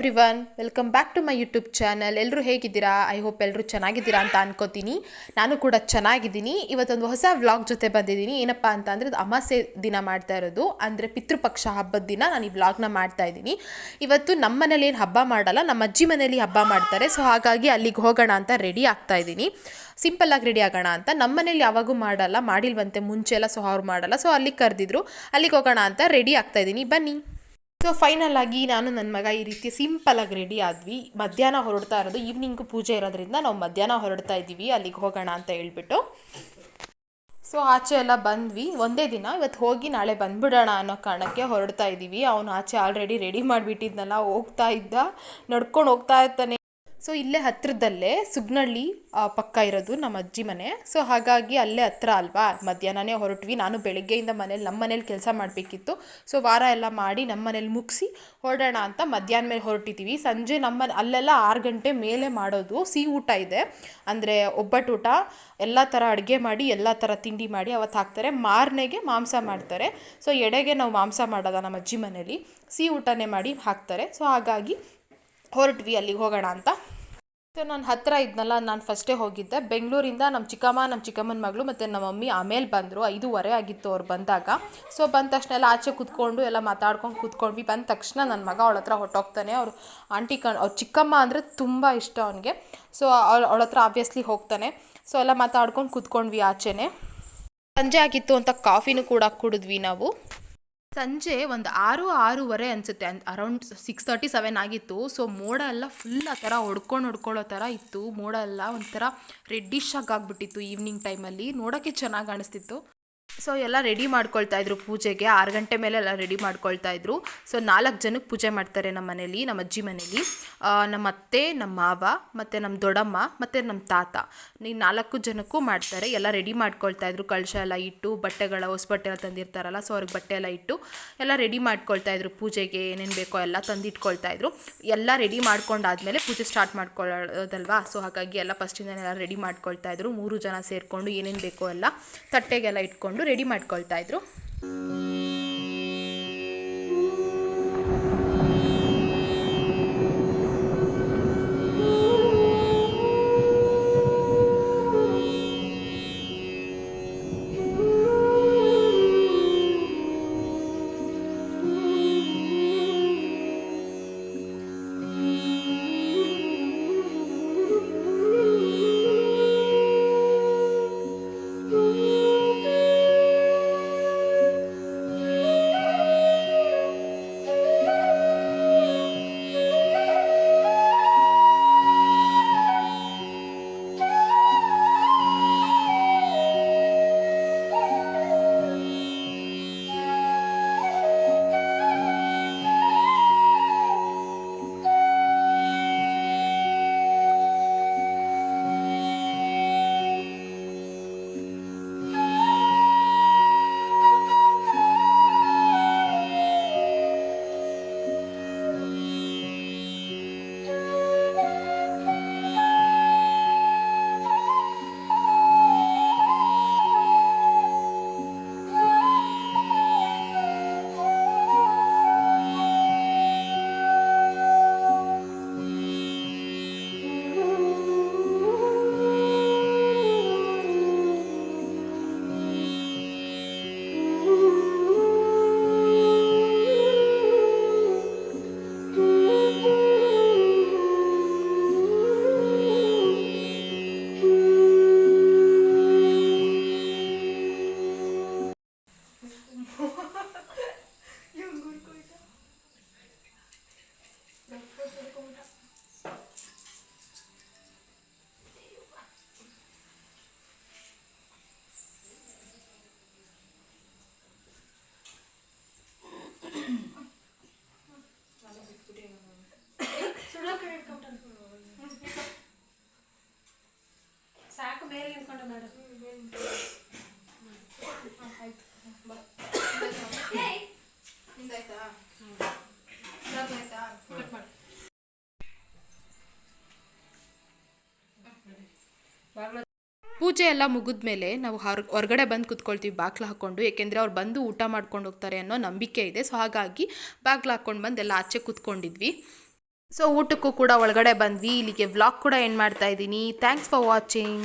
Everyone welcome back to my YouTube channel ಎಲ್ಲರೂ ಹೇಗಿದ್ದೀರಾ? I hope ಎಲ್ಲರೂ ಚೆನ್ನಾಗಿದ್ದೀರಾ ಅಂತ ಅನ್ಕೋತೀನಿ. ನಾನು ಕೂಡ ಚೆನ್ನಾಗಿದ್ದೀನಿ. ಇವತ್ತೊಂದು ಹೊಸ ವ್ಲಾಗ್ ಜೊತೆ ಬಂದಿದ್ದೀನಿ. ಏನಪ್ಪ ಅಂತ ಅಂದರೆ ಅದು ಅಮಾಸೆ ದಿನ ಮಾಡ್ತಾ ಇರೋದು. ಅಂದರೆ ಪಿತೃಪಕ್ಷ ಹಬ್ಬದ ದಿನ ನಾನು ಈ ವ್ಲಾಗ್ನ ಮಾಡ್ತಾ ಇದ್ದೀನಿ. ಇವತ್ತು ನಮ್ಮ ಮನೇಲಿ ಏನು ಹಬ್ಬ ಮಾಡಲ್ಲ, ನಮ್ಮ ಅಜ್ಜಿ ಮನೇಲಿ ಹಬ್ಬ ಮಾಡ್ತಾರೆ. ಸೊ ಹಾಗಾಗಿ ಅಲ್ಲಿಗೆ ಹೋಗೋಣ ಅಂತ ರೆಡಿ ಆಗ್ತಾ ಇದ್ದೀನಿ. ಸಿಂಪಲ್ಲಾಗಿ ರೆಡಿ ಆಗೋಣ ಅಂತ. ನಮ್ಮ ಮನೇಲಿ ಯಾವಾಗೂ ಮಾಡಲ್ಲ, ಮಾಡಿಲ್ವಂತೆ ಮುಂಚೆ ಎಲ್ಲ ಸೊ ಅವ್ರು ಮಾಡಲ್ಲ. ಸೊ ಅಲ್ಲಿಗೆ ಕರೆದಿದ್ರು. ಅಲ್ಲಿಗೆ ಹೋಗೋಣ ಅಂತ ರೆಡಿ ಆಗ್ತಾ ಇದ್ದೀನಿ. ಬನ್ನಿ. ಸೊ ಫೈನಲ್ ಆಗಿ ನಾನು ನನ್ನ ಮಗ ಈ ರೀತಿ ಸಿಂಪಲ್ ಆಗಿ ರೆಡಿ ಆದ್ವಿ. ಮಧ್ಯಾಹ್ನ ಹೊರಡ್ತಾ ಇರೋದು ಈವ್ನಿಂಗ್ ಪೂಜೆ ಇರೋದ್ರಿಂದ ನಾವು ಮಧ್ಯಾಹ್ನ ಹೊರಡ್ತಾ ಇದ್ದೀವಿ. ಅಲ್ಲಿಗೆ ಹೋಗೋಣ ಅಂತ ಹೇಳ್ಬಿಟ್ಟು. ಸೊ ಆಚೆ ಎಲ್ಲ ಬಂದ್ವಿ. ಒಂದೇ ದಿನ ಇವತ್ತು ಹೋಗಿ ನಾಳೆ ಬಂದ್ಬಿಡೋಣ ಅನ್ನೋ ಕಾರಣಕ್ಕೆ ಹೊರಡ್ತಾ ಇದ್ದೀವಿ. ಅವನು ಆಚೆ ಆಲ್ರೆಡಿ ರೆಡಿ ಮಾಡಿಬಿಟ್ಟಿದ್ನಲ್ಲ, ಹೋಗ್ತಾ ಇದ್ದ. ನಡ್ಕೊಂಡು ಹೋಗ್ತಾ ಇರ್ತಾನೆ. ಸೊ ಇಲ್ಲೇ ಹತ್ತಿರದಲ್ಲೇ ಸುಗ್ನಳ್ಳಿ ಪಕ್ಕ ಇರೋದು ನಮ್ಮ ಅಜ್ಜಿ ಮನೆ. ಸೊ ಹಾಗಾಗಿ ಅಲ್ಲೇ ಹತ್ರ ಅಲ್ವಾ? ಮಧ್ಯಾಹ್ನನೇ ಹೊರಟ್ವಿ. ನಾನು ಬೆಳಗ್ಗೆಯಿಂದ ಮನೇಲಿ, ನಮ್ಮ ಮನೇಲಿ ಕೆಲಸ ಮಾಡಬೇಕಿತ್ತು. ಸೊ ವಾರ ಎಲ್ಲ ಮಾಡಿ ನಮ್ಮ ಮನೇಲಿ ಮುಗಿಸಿ ಹೊರಡೋಣ ಅಂತ ಮಧ್ಯಾಹ್ನ ಮೇಲೆ ಹೊರಟಿದ್ದೀವಿ ಸಂಜೆ ನಮ್ಮ ಅಲ್ಲೆಲ್ಲ ಆರು ಗಂಟೆ ಮೇಲೆ ಮಾಡೋದು ಸಿಹಿ ಊಟ ಇದೆ. ಅಂದರೆ ಒಬ್ಬಟ್ಟು ಊಟ, ಎಲ್ಲ ಥರ ಅಡುಗೆ ಮಾಡಿ, ಎಲ್ಲ ಥರ ತಿಂಡಿ ಮಾಡಿ ಅವತ್ತು ಹಾಕ್ತಾರೆ. ಮಾರನೆಗೆ ಮಾಂಸ ಮಾಡ್ತಾರೆ. ಸೊ ಎಡೆಗೆ ನಾವು ಮಾಂಸ ಮಾಡೋದ ನಮ್ಮ ಅಜ್ಜಿ ಮನೇಲಿ? ಸಿಹಿ ಊಟನೇ ಮಾಡಿ ಹಾಕ್ತಾರೆ. ಸೊ ಹಾಗಾಗಿ ಹೊರಟ್ವಿ ಅಲ್ಲಿಗೆ ಹೋಗೋಣ ಅಂತ. ಸೊ ನಾನು ಹತ್ತಿರ ಇದ್ನಲ್ಲ, ನಾನು ಫಸ್ಟೇ ಹೋಗಿದ್ದೆ. ಬೆಂಗಳೂರಿಂದ ನಮ್ಮ ಚಿಕ್ಕಮ್ಮ ನಮ್ಮ ಚಿಕ್ಕಮ್ಮನ ಮಗಳು ಮತ್ತು ನಮ್ಮ ಮಮ್ಮಿ ಆಮೇಲೆ ಬಂದರು. ಐದೂವರೆ ಆಗಿತ್ತು ಅವ್ರು ಬಂದಾಗ. ಸೊ ಬಂದ ತಕ್ಷಣ ಎಲ್ಲ ಆಚೆ ಕೂತ್ಕೊಂಡು ಎಲ್ಲ ಮಾತಾಡ್ಕೊಂಡು ಕೂತ್ಕೊಂಡ್ವಿ. ಬಂದ ತಕ್ಷಣ ನನ್ನ ಮಗ ಅವಳ ಹತ್ರ ಹೊಟ್ಟೋಗ್ತಾನೆ ಅವರು ಆಂಟಿ ಕಣ್ ಅವ್ರ ಚಿಕ್ಕಮ್ಮ ಅಂದರೆ ತುಂಬ ಇಷ್ಟ ಅವನಿಗೆ. ಸೊ ಅವಳ ಹತ್ರ ಆಬ್ವಿಯಸ್ಲಿ ಹೋಗ್ತಾನೆ. ಸೊ ಎಲ್ಲ ಮಾತಾಡ್ಕೊಂಡು ಕೂತ್ಕೊಂಡ್ವಿ ಆಚೆನೆ. ಸಂಜೆ ಆಗಿತ್ತು ಅಂತ ಕಾಫಿನೂ ಕೂಡ ಕುಡಿದ್ವಿ ನಾವು. ಸಂಜೆ ಒಂದು ಆರು, ಆರೂವರೆ ಅನಿಸುತ್ತೆ. ಅರೌಂಡ್ ಸಿಕ್ಸ್ ತರ್ಟಿ ಸೆವೆನ್ ಆಗಿತ್ತು. ಸೊ ಮೋಡ ಎಲ್ಲ ಫುಲ್ ಆ ಥರ ಹೊಡ್ಕೊಂಡು ಹೊಡ್ಕೊಳ್ಳೋ ಥರ ಇತ್ತು. ಮೋಡ ಎಲ್ಲ ಒಂಥರ ರೆಡ್ಡಿಶ್ ಆಗಿಬಿಟ್ಟಿತ್ತು ಆಗ್ಬಿಟ್ಟಿತ್ತು ಈವ್ನಿಂಗ್ ಟೈಮಲ್ಲಿ ನೋಡೋಕ್ಕೆ ಚೆನ್ನಾಗಿ ಕಾಣಿಸ್ತಿತ್ತು ಸೊ ಎಲ್ಲ ರೆಡಿ ಮಾಡ್ಕೊಳ್ತಾ ಇದ್ರು ಪೂಜೆಗೆ. ಆರು ಗಂಟೆ ಮೇಲೆ ಎಲ್ಲ ರೆಡಿ ಮಾಡ್ಕೊಳ್ತಾ ಇದ್ರು. ಸೊ ನಾಲ್ಕು ಜನಕ್ಕೆ ಪೂಜೆ ಮಾಡ್ತಾರೆ ನಮ್ಮ ಮನೇಲಿ, ನಮ್ಮ ಅಜ್ಜಿ ಮನೇಲಿ. ನಮ್ಮ ಅತ್ತೆ, ನಮ್ಮ ಮಾವ, ಮತ್ತು ನಮ್ಮ ದೊಡ್ಡಮ್ಮ, ಮತ್ತು ನಮ್ಮ ತಾತ. ಈ ನಾಲ್ಕು ಜನಕ್ಕೂ ಮಾಡ್ತಾರೆ. ಎಲ್ಲ ರೆಡಿ ಮಾಡ್ಕೊಳ್ತಾ ಇದ್ರು. ಕಳಶ ಎಲ್ಲ ಇಟ್ಟು, ಬಟ್ಟೆಗಳ, ಹೊಸ ಬಟ್ಟೆ ಎಲ್ಲ ತಂದಿರ್ತಾರಲ್ಲ, ಸೊ ಅವ್ರಿಗೆ ಬಟ್ಟೆ ಎಲ್ಲ ಇಟ್ಟು ಎಲ್ಲ ರೆಡಿ ಮಾಡ್ಕೊಳ್ತಾ ಇದ್ರು. ಪೂಜೆಗೆ ಏನೇನು ಬೇಕೋ ಎಲ್ಲ ತಂದಿಟ್ಕೊಳ್ತಾ ಇದ್ರು. ಎಲ್ಲ ರೆಡಿ ಮಾಡ್ಕೊಂಡಾದ್ಮೇಲೆ ಪೂಜೆ ಸ್ಟಾರ್ಟ್ ಮಾಡ್ಕೊಳ್ಳೋದಲ್ವಾ? ಸೊ ಹಾಗಾಗಿ ಎಲ್ಲ ಫಸ್ಟಿಂದನೇ ಎಲ್ಲ ರೆಡಿ ಮಾಡ್ಕೊಳ್ತಾ ಇದ್ರು. ಮೂರು ಜನ ಸೇರಿಕೊಂಡು ಏನೇನು ಬೇಕೋ ಎಲ್ಲ ತಟ್ಟೆಗೆಲ್ಲ ಇಟ್ಕೊಂಡು ರೆಡಿ ಮಾಡ್ಕೊಳ್ತಾ ಇದ್ರು. ಪೂಜೆ ಎಲ್ಲ ಮುಗಿದ್ಮೇಲೆ ನಾವು ಹೊರ ಹೊರಗಡೆ ಬಂದು ಕುತ್ಕೊಳ್ತೀವಿ, ಬಾಗ್ಲು ಹಾಕ್ಕೊಂಡು ಏಕೆಂದರೆ ಅವ್ರು ಬಂದು ಊಟ ಮಾಡ್ಕೊಂಡು ಹೋಗ್ತಾರೆ ಅನ್ನೋ ನಂಬಿಕೆ ಇದೆ. ಸೊ ಹಾಗಾಗಿ ಬಾಗ್ಲು ಹಾಕ್ಕೊಂಡು ಬಂದು ಎಲ್ಲ ಆಚೆ ಕುತ್ಕೊಂಡಿದ್ವಿ. ಸೊ ಊಟಕ್ಕೂ ಕೂಡ ಒಳಗಡೆ ಬಂದ್ವಿ. ಇಲ್ಲಿಗೆ ವ್ಲಾಗ್ ಕೂಡ ಏನು ಮಾಡ್ತಾ ಇದ್ದೀನಿ. Thanks for watching